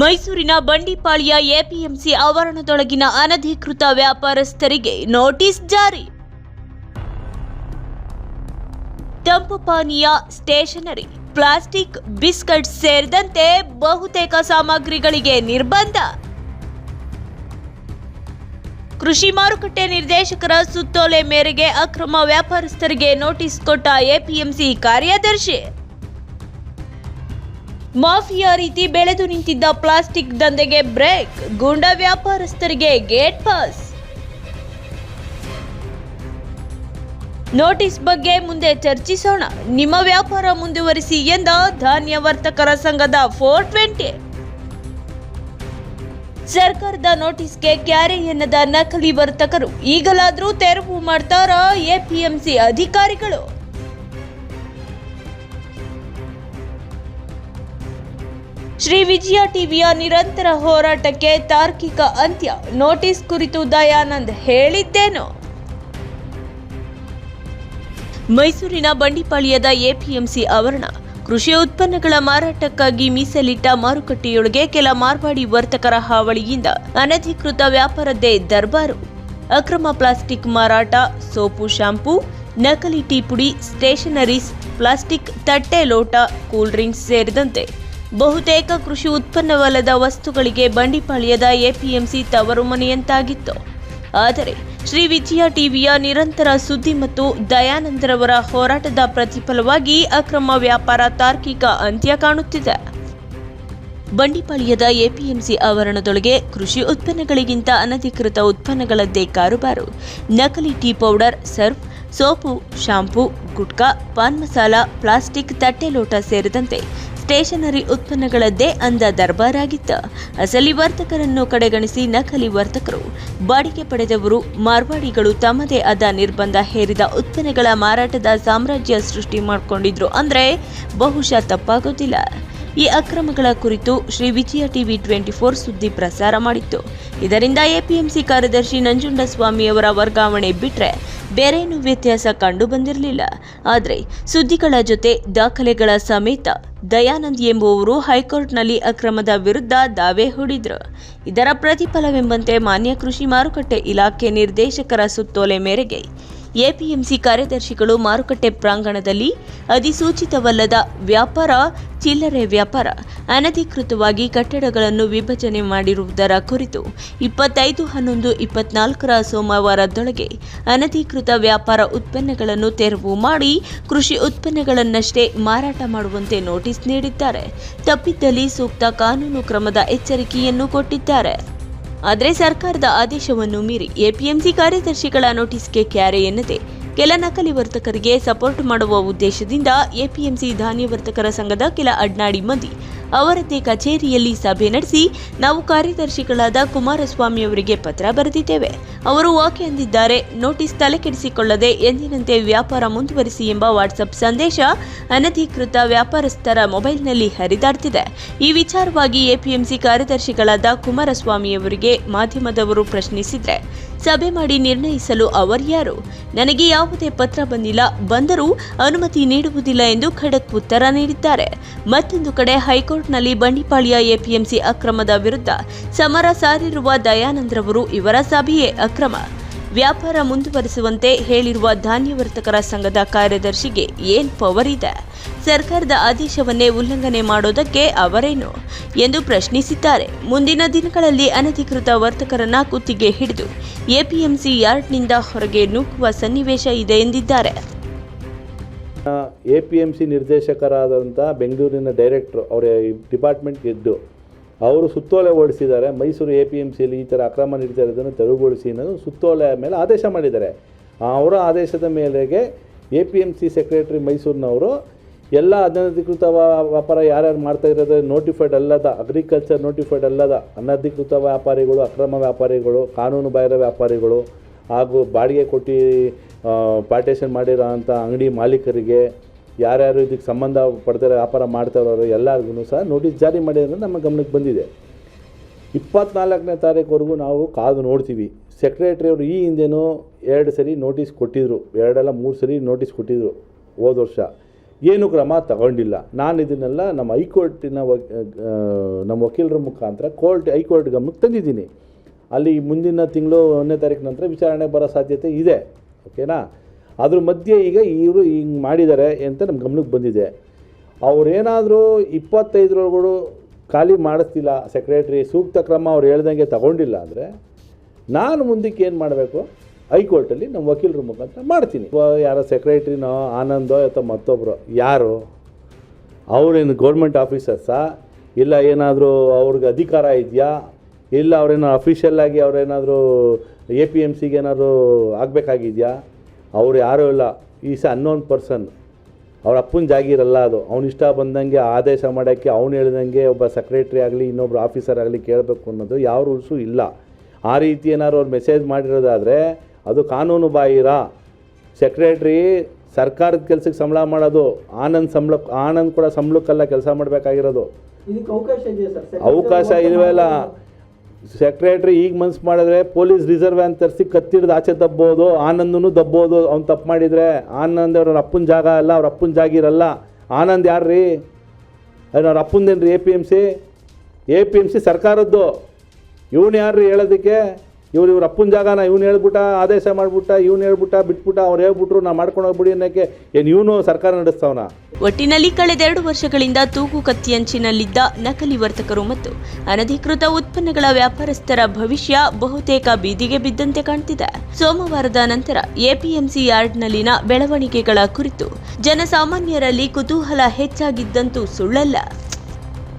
ಮೈಸೂರಿನ ಬಂಡಿಪಾಳ್ಯ ಎಪಿಎಂಸಿ ಆವರಣದೊಳಗಿನ ಅನಧಿಕೃತ ವ್ಯಾಪಾರಸ್ಥರಿಗೆ ನೋಟಿಸ್ ಜಾರಿ. ತಂಪು ಪಾನೀಯ, ಸ್ಟೇಷನರಿ, ಪ್ಲಾಸ್ಟಿಕ್, ಬಿಸ್ಕಟ್ ಸೇರಿದಂತೆ ಬಹುತೇಕ ಸಾಮಗ್ರಿಗಳಿಗೆ ನಿರ್ಬಂಧ. ಕೃಷಿ ಮಾರುಕಟ್ಟೆ ನಿರ್ದೇಶಕರ ಸುತ್ತೋಲೆ ಮೇರೆಗೆ ಅಕ್ರಮ ವ್ಯಾಪಾರಸ್ಥರಿಗೆ ನೋಟಿಸ್ ಕೊಟ್ಟ ಎಪಿಎಂಸಿ ಕಾರ್ಯದರ್ಶಿ. ಮಾಫಿಯಾ ರೀತಿ ಬೆಳೆದು ನಿಂತಿದ್ದ ಪ್ಲಾಸ್ಟಿಕ್ ದಂಧೆಗೆ ಬ್ರೇಕ್, ಗೂಂಡ ವ್ಯಾಪಾರಸ್ಥರಿಗೆ ಗೇಟ್ ಪಾಸ್. ನೋಟಿಸ್ ಬಗ್ಗೆ ಮುಂದೆ ಚರ್ಚಿಸೋಣ. ನಿಮ್ಮ ವ್ಯಾಪಾರ ಮುಂದುವರಿಸಿ ಎಂದ ಧಾನ್ಯ ವರ್ತಕರ ಸಂಘದ ಫೋರ್ ಟ್ವೆಂಟಿ. ಸರ್ಕಾರದ ನೋಟಿಸ್ಗೆ ಕ್ಯಾರೆ ಎನ್ನದ ನಕಲಿ ವರ್ತಕರು ಈಗಲಾದರೂ ತೆರವು ಮಾಡ್ತಾರಾ ಎಪಿಎಂಸಿ ಅಧಿಕಾರಿಗಳು? ಶ್ರೀ ವಿಜಯ ಟಿವಿಯ ನಿರಂತರ ಹೋರಾಟಕ್ಕೆ ತಾರ್ಕಿಕ ಅಂತ್ಯ. ನೋಟಿಸ್ ಕುರಿತು ದಯಾನಂದ್ ಹೇಳಿದ್ದೇನು? ಮೈಸೂರಿನ ಬಂಡಿಪಾಳ್ಯದ ಎಪಿಎಂಸಿ ಆವರಣ. ಕೃಷಿ ಉತ್ಪನ್ನಗಳ ಮಾರಾಟಕ್ಕಾಗಿ ಮೀಸಲಿಟ್ಟ ಮಾರುಕಟ್ಟೆಯೊಳಗೆ ಕೆಲ ಮಾರ್ವಾಡಿ ವರ್ತಕರ ಹಾವಳಿಯಿಂದ ಅನಧಿಕೃತ ವ್ಯಾಪಾರದ್ದೇ ದರ್ಬಾರು. ಅಕ್ರಮ ಪ್ಲಾಸ್ಟಿಕ್ ಮಾರಾಟ, ಸೋಪು, ಶಾಂಪೂ, ನಕಲಿ ಟೀ ಪುಡಿ ಸ್ಟೇಷನರೀಸ್, ಪ್ಲಾಸ್ಟಿಕ್ ತಟ್ಟೆ ಲೋಟ, ಕೂಲ್ ಡ್ರಿಂಕ್ಸ್ ಸೇರಿದಂತೆ ಬಹುತೇಕ ಕೃಷಿ ಉತ್ಪನ್ನವಲ್ಲದ ವಸ್ತುಗಳಿಗೆ ಬಂಡಿಪಾಳ್ಯದ ಎಪಿಎಂಸಿ ತವರು ಮನೆಯಂತಾಗಿತ್ತು. ಆದರೆ, ಶ್ರೀ ವಿಜಯ ಟಿವಿಯ ನಿರಂತರ ಸುದ್ದಿ ಮತ್ತು ದಯಾನಂದರವರ ಹೋರಾಟದ ಪ್ರತಿಫಲವಾಗಿ ಅಕ್ರಮ ವ್ಯಾಪಾರ ತಾರ್ಕಿಕ ಅಂತ್ಯ ಕಾಣುತ್ತಿದೆ. ಬಂಡಿಪಾಳ್ಯದ ಎಪಿಎಂಸಿ ಆವರಣದೊಳಗೆ ಕೃಷಿ ಉತ್ಪನ್ನಗಳಿಗಿಂತ ಅನಧಿಕೃತ ಉತ್ಪನ್ನಗಳದ್ದೇ ಕಾರುಬಾರು. ನಕಲಿ tea powder, Surf, soap, shampoo, gutka, paan masala, plastic, ತಟ್ಟೆ ಲೋಟ ಸೇರಿದಂತೆ ಸ್ಟೇಷನರಿ ಉತ್ಪನ್ನಗಳದ್ದೇ ಅಂದ ದರ್ಬಾರಾಗಿತ್ತು ಅಸಲಿ ವರ್ತಕರನ್ನು ಕಡೆಗಣಿಸಿ ನಕಲಿ ವರ್ತಕರು. ಬಾಡಿಗೆ ಪಡೆದವರು, ಮಾರ್ವಾಡಿಗಳು ತಮ್ಮದೇ ಆದ ನಿರ್ಬಂಧ ಹೇರಿದ ಉತ್ಪನ್ನಗಳ ಮಾರಾಟದ ಸಾಮ್ರಾಜ್ಯ ಸೃಷ್ಟಿ ಮಾಡಿಕೊಂಡಿದ್ರು ಅಂದ್ರೆ ಬಹುಶಃ ತಪ್ಪಾಗೋದಿಲ್ಲ. ಈ ಅಕ್ರಮಗಳ ಕುರಿತು Shri Vijaya TV twenty four ಸುದ್ದಿ ಪ್ರಸಾರ ಮಾಡಿತ್ತು. ಇದರಿಂದ ಎಪಿಎಂಸಿ ಕಾರ್ಯದರ್ಶಿ ನಂಜುಂಡಸ್ವಾಮಿಯವರ ವರ್ಗಾವಣೆ ಬಿಟ್ಟರೆ ಬೇರೇನೂ ವ್ಯತ್ಯಾಸ ಕಂಡು ಬಂದಿರಲಿಲ್ಲ ಆದರೆ ಸುದ್ದಿಗಳ ಜೊತೆ ದಾಖಲೆಗಳ ಸಮೇತ ದಯಾನಂದ್ ಎಂಬುವವರು ಹೈಕೋರ್ಟ್ನಲ್ಲಿ ಅಕ್ರಮದ ವಿರುದ್ಧ ದಾವೆ ಹೂಡಿದ್ರು. ಇದರ ಪ್ರತಿಫಲವೆಂಬಂತೆ ಮಾನ್ಯ ಕೃಷಿ ಮಾರುಕಟ್ಟೆ ಇಲಾಖೆ ನಿರ್ದೇಶಕರ ಸುತ್ತೋಲೆ ಮೇರೆಗೆ ಎಪಿಎಂಸಿ ಕಾರ್ಯದರ್ಶಿಗಳು ಮಾರುಕಟ್ಟೆ ಪ್ರಾಂಗಣದಲ್ಲಿ ಅಧಿಸೂಚಿತವಲ್ಲದ ವ್ಯಾಪಾರ, ಚಿಲ್ಲರೆ ವ್ಯಾಪಾರ, ಅನಧಿಕೃತವಾಗಿ ಕಟ್ಟಡಗಳನ್ನು ವಿಭಜನೆ ಮಾಡಿರುವುದರ ಕುರಿತು ಇಪ್ಪತ್ತೈದು, ಹನ್ನೊಂದು, ಇಪ್ಪತ್ನಾಲ್ಕರ ಸೋಮವಾರದೊಳಗೆ ಅನಧಿಕೃತ ವ್ಯಾಪಾರ ಉತ್ಪನ್ನಗಳನ್ನು ತೆರವು ಮಾಡಿ ಕೃಷಿ ಉತ್ಪನ್ನಗಳನ್ನಷ್ಟೇ ಮಾರಾಟ ಮಾಡುವಂತೆ ನೋಟಿಸ್ ನೀಡಿದ್ದಾರೆ. ತಪ್ಪಿದ್ದಲ್ಲಿ ಸೂಕ್ತ ಕಾನೂನು ಕ್ರಮದ ಎಚ್ಚರಿಕೆಯನ್ನು ಕೊಟ್ಟಿದ್ದಾರೆ. ಆದರೆ ಸರ್ಕಾರದ ಆದೇಶವನ್ನು ಮೀರಿ ಎಪಿಎಂಸಿ ಕಾರ್ಯದರ್ಶಿಗಳ ನೋಟಿಸ್ಗೆ ಕ್ಯಾರೆ ಎನ್ನದೆ ಕೆಲ ನಕಲಿ ವರ್ತಕರಿಗೆ ಸಪೋರ್ಟ್ ಮಾಡುವ ಉದ್ದೇಶದಿಂದ ಎಪಿಎಂಸಿ ಧಾನ್ಯ ವರ್ತಕರ ಸಂಘದ ಕೆಲ ಅಡ್ನಾಡಿ ಮಂದಿ ಅವರದ್ದೇ ಕಚೇರಿಯಲ್ಲಿ ಸಭೆ ನಡೆಸಿ ನಾವು ಕಾರ್ಯದರ್ಶಿಗಳಾದ ಕುಮಾರಸ್ವಾಮಿ ಅವರಿಗೆ ಪತ್ರ ಬರೆದಿದ್ದೇವೆ. ಅವರು ಓಕೆ ಅಂದಿದ್ದಾರೆ, ನೋಟಿಸ್ ತಲೆಕೆಡಿಸಿಕೊಳ್ಳದೆ ಎಂದಿನಂತೆ ವ್ಯಾಪಾರ ಮುಂದುವರಿಸಿ ಎಂಬ ವಾಟ್ಸಪ್ ಸಂದೇಶ ಅನಧಿಕೃತ ವ್ಯಾಪಾರಸ್ಥರ ಮೊಬೈಲ್ನಲ್ಲಿ ಹರಿದಾಡ್ತಿದೆ. ಈ ವಿಚಾರವಾಗಿ ಎಪಿಎಂಸಿ ಕಾರ್ಯದರ್ಶಿಗಳಾದ ಕುಮಾರಸ್ವಾಮಿಯವರಿಗೆ ಮಾಧ್ಯಮದವರು ಪ್ರಶ್ನಿಸಿದ್ರೆ, ಸಭೆ ಮಾಡಿ ನಿರ್ಣಯಿಸಲು ಅವರ್ಯಾರು ನನಗೆ ಯಾವುದೇ ಪತ್ರ ಬಂದಿಲ್ಲ, ಬಂದರೂ ಅನುಮತಿ ನೀಡುವುದಿಲ್ಲ ಎಂದು ಖಡಕ್ ಉತ್ತರ ನೀಡಿದ್ದಾರೆ. ಮತ್ತೊಂದು ಕಡೆ ಹೈಕೋರ್ಟ್ನಲ್ಲಿ ಬಂಡಿಪಾಳ್ಯ ಎಪಿಎಂಸಿ ಅಕ್ರಮದ ವಿರುದ್ಧ ಸಮರ ಸಾರಿರುವ ದಯಾನಂದ್ರವರು ಇವರ ಸಭೆಯೇ ಅಕ್ರಮ. ವ್ಯಾಪಾರ ಮುಂದುವರಿಸುವಂತೆ ಹೇಳಿರುವ ಧಾನ್ಯ ವರ್ತಕರ ಸಂಘದ ಕಾರ್ಯದರ್ಶಿಗೆ ಏನ್ ಪವರ್ ಇದೆ? ಸರ್ಕಾರದ ಆದೇಶವನ್ನೇ ಉಲ್ಲಂಘನೆ ಮಾಡೋದಕ್ಕೆ ಅವರೇನು? ಎಂದು ಪ್ರಶ್ನಿಸಿದ್ದಾರೆ. ಮುಂದಿನ ದಿನಗಳಲ್ಲಿ ಅನಧಿಕೃತ ವರ್ತಕರನ್ನ ಕುತ್ತಿಗೆ ಹಿಡಿದು ಎಪಿಎಂಸಿ ಯಾರ್ಡ್ನಿಂದ ಹೊರಗೆ ನೂಕುವ ಸನ್ನಿವೇಶ ಇದೆ ಎಂದಿದ್ದಾರೆ. ಎ ಪಿ ಎಂ ಸಿ ನಿರ್ದೇಶಕರಾದಂಥ ಬೆಂಗಳೂರಿನ ಡೈರೆಕ್ಟ್ರು ಅವರ ಡಿಪಾರ್ಟ್ಮೆಂಟ್ ಗೆದ್ದು ಅವರು ಸುತ್ತೋಲೆ ಓಡಿಸಿದ್ದಾರೆ. ಮೈಸೂರು ಎ ಪಿ ಎಂ ಸಿಯಲ್ಲಿ ಈ ಥರ ಅಕ್ರಮ ನಡೀತಾ ಇರೋದನ್ನು ತೆರವುಗೊಳಿಸಿ ಅನ್ನೋದು ಸುತ್ತೋಲೆ ಮೇಲೆ ಆದೇಶ ಮಾಡಿದ್ದಾರೆ. ಅವರ ಆದೇಶದ ಮೇರೆಗೆ A P M C secretary ಮೈಸೂರಿನವರು ಎಲ್ಲ ಅನಧಿಕೃತ ವ್ಯಾಪಾರ ಯಾರ್ಯಾರು ಮಾಡ್ತಾ ಇರೋದು ನೋಟಿಫೈಡ್ ಅಲ್ಲದ ಅಗ್ರಿಕಲ್ಚರ್ ನೋಟಿಫೈಡ್ ಅಲ್ಲದ, ಅನಧಿಕೃತ ವ್ಯಾಪಾರಿಗಳು, ಅಕ್ರಮ ವ್ಯಾಪಾರಿಗಳು, ಕಾನೂನು ಬಾಹಿರ ವ್ಯಾಪಾರಿಗಳು ಹಾಗೂ ಬಾಡಿಗೆ ಕೊಟ್ಟು ಪಾರ್ಟೇಷನ್ ಮಾಡಿರೋ ಅಂಥ ಅಂಗಡಿ ಮಾಲೀಕರಿಗೆ ಯಾರ್ಯಾರು ಇದಕ್ಕೆ ಸಂಬಂಧ ಪಡ್ತಾರೆ, ವ್ಯಾಪಾರ ಮಾಡ್ತಾರೋ ಎಲ್ಲರಿಗೂ ಸಹ ನೋಟಿಸ್ ಜಾರಿ ಮಾಡಿರೋದು ನಮ್ಮ ಗಮನಕ್ಕೆ ಬಂದಿದೆ. ಇಪ್ಪತ್ನಾಲ್ಕನೇ ತಾರೀಕುವರೆಗೂ ನಾವು ಕಾದು ನೋಡ್ತೀವಿ. ಸೆಕ್ರೆಟ್ರಿಯವರು ಈ ಹಿಂದೆನೂ ಎರಡು ಸರಿ ನೋಟಿಸ್ ಕೊಟ್ಟಿದ್ದರು ಎರಡಲ್ಲ ಮೂರು ಸರಿ ನೋಟಿಸ್ ಕೊಟ್ಟಿದ್ದರು ಹೋದ ವರ್ಷ. ಏನು ಕ್ರಮ ತಗೊಂಡಿಲ್ಲ. ನಾನು ಇದನ್ನೆಲ್ಲ ನಮ್ಮ ಹೈಕೋರ್ಟಿನ ನಮ್ಮ ವಕೀಲರ ಮುಖಾಂತರ ಕೋರ್ಟ್, ಹೈಕೋರ್ಟ್ ಗಮನಕ್ಕೆ ತಂದಿದ್ದೀನಿ. ಅಲ್ಲಿ ಮುಂದಿನ ತಿಂಗಳು ಒಂದನೇ ತಾರೀಕು ನಂತರ ವಿಚಾರಣೆ ಬರೋ ಸಾಧ್ಯತೆ ಇದೆ, ಓಕೆನಾ? ಅದ್ರ ಮಧ್ಯೆ ಈಗ ಇವರು ಹಿಂಗೆ ಮಾಡಿದ್ದಾರೆ ಅಂತ ನಮ್ಮ ಗಮನಕ್ಕೆ ಬಂದಿದೆ. ಅವರೇನಾದರೂ ಇಪ್ಪತ್ತೈದರೊಳಗಡೆ ಖಾಲಿ ಮಾಡಿಸ್ತಿಲ್ಲ ಸೆಕ್ರೆಟ್ರಿ ಸೂಕ್ತ ಕ್ರಮ ಅವ್ರು ಹೇಳ್ದಂಗೆ ತಗೊಂಡಿಲ್ಲ ಅಂದರೆ ನಾನು ಮುಂದಕ್ಕೆ ಏನು ಮಾಡಬೇಕು? ಹೈಕೋರ್ಟಲ್ಲಿ ನಮ್ಮ ವಕೀಲರ ಮುಖಾಂತರ ಮಾಡ್ತೀನಿ. ಯಾರೋ ಸೆಕ್ರೆಟ್ರಿನೋ ಆನಂದೋ ಅಥವಾ ಮತ್ತೊಬ್ಬರು ಯಾರು, ಅವರೇನು ಗೌರ್ಮೆಂಟ್ ಆಫೀಸರ್ಸಾ ಇಲ್ಲ ಏನಾದರೂ ಅವ್ರಿಗೆ ಅಧಿಕಾರ ಇದೆಯಾ? ಇಲ್ಲ ಅವರೇನೋ ಅಫಿಷಿಯಲ್ಲಾಗಿ ಆಗಿ ಅವ್ರೇನಾದರೂ ಎ ಪಿ ಎಂ ಸಿಗೆ ಏನಾದರೂ ಆಗಬೇಕಾಗಿದೆಯಾ? ಅವ್ರು ಯಾರೂ ಇಲ್ಲ. ಈಸ್ ಅನ್ನೋನ್ ಪರ್ಸನ್ ಅವ್ರ ಅಪ್ಪನ ಜಾಗಿರಲ್ಲ ಅದು. ಅವ್ನು ಇಷ್ಟ ಬಂದಂಗೆ ಆದೇಶ ಮಾಡೋಕ್ಕೆ ಅವ್ನು ಹೇಳ್ದಂಗೆ ಒಬ್ಬ ಸೆಕ್ರೆಟ್ರಿ ಆಗಲಿ ಇನ್ನೊಬ್ಬರು ಆಫೀಸರ್ ಆಗಲಿ ಕೇಳಬೇಕು ಅನ್ನೋದು ಯಾವ ರೂಲ್ಸು ಇಲ್ಲ. ಆ ರೀತಿ ಏನಾದ್ರು ಅವ್ರು ಮೆಸೇಜ್ ಮಾಡಿರೋದಾದರೆ ಅದು ಕಾನೂನು ಬಾಹಿರ. ಸೆಕ್ರೆಟ್ರಿ ಸರ್ಕಾರದ ಕೆಲಸಕ್ಕೆ ಸಂಬಳ ಮಾಡೋದು. ಆನಂದ್ ಸಂಬಳ ಆನಂದ್ ಕೂಡ ಸಂಬಳಕ್ಕೆಲ್ಲ ಕೆಲಸ ಮಾಡಬೇಕಾಗಿರೋದು. ಅವಕಾಶ ಇಲ್ವಲ್ಲ ಸೆಕ್ರೆಟ್ರಿ ಈಗ ಮನ್ಸು ಮಾಡಿದ್ರೆ ಪೊಲೀಸ್ ರಿಸರ್ವ್ ಅಂತ ತರಿಸಿ ಕತ್ತಿಡ್ದು ಆಚೆ ದಬ್ಬೋದು ಆನಂದನು ದಬ್ಬೋದು ಅವ್ನು ತಪ್ಪು ಮಾಡಿದರೆ. ಆನಂದ್ ಅವ್ರ ಅಪ್ಪನ ಜಾಗ ಅಲ್ಲ, ಅವ್ರ ಅಪ್ಪನ ಜಾಗ ಇರಲ್ಲ. ಆನಂದ್ ಯಾರು ರೀ ಅವ್ರ ಅಪ್ಪಂದೇನು ರೀ A P M C A P M C ಸರ್ಕಾರದ್ದು. ಇವನು ಯಾರು ರೀ ಹೇಳೋದಕ್ಕೆ? ಇವ್ರು ಇವ್ರ ಅಪ್ಪನ ಜಾಗನ ಇವ್ನು ಹೇಳ್ಬಿಟ್ಟ, ಆದೇಶ ಮಾಡ್ಬಿಟ್ಟ, ಇವ್ನು ಹೇಳ್ಬಿಟ್ಟ, ಬಿಟ್ಬಿಟ್ಟ, ಅವ್ರು ಹೇಳ್ಬಿಟ್ರು ನಾ ಮಾಡ್ಕೊಂಡು ಹೋಗ್ಬಿಡಿ ಅನ್ನೋಕ್ಕೆ ಏನು ಇವನು ಸರ್ಕಾರ ನಡೆಸ್ತಾವನ? ಒಟ್ಟಿನಲ್ಲಿ ಕಳೆದೆರಡು ವರ್ಷಗಳಿಂದ ತೂಗು ಕತ್ತಿಯಂಚಿನಲ್ಲಿದ್ದ ನಕಲಿ ವರ್ತಕರು ಮತ್ತು ಅನಧಿಕೃತ ಉತ್ಪನ್ನಗಳ ವ್ಯಾಪಾರಸ್ಥರ ಭವಿಷ್ಯ ಬಹುತೇಕ ಬೀದಿಗೆ ಬಿದ್ದಂತೆ ಕಾಣ್ತಿದೆ. ಸೋಮವಾರದ ನಂತರ ಎಪಿಎಂಸಿ ಯಾರ್ಡ್ನಲ್ಲಿನ ಬೆಳವಣಿಗೆಗಳ ಕುರಿತು ಜನಸಾಮಾನ್ಯರಲ್ಲಿ ಕುತೂಹಲ ಹೆಚ್ಚಾಗಿದ್ದಂತೂ ಸುಳ್ಳಲ್ಲ.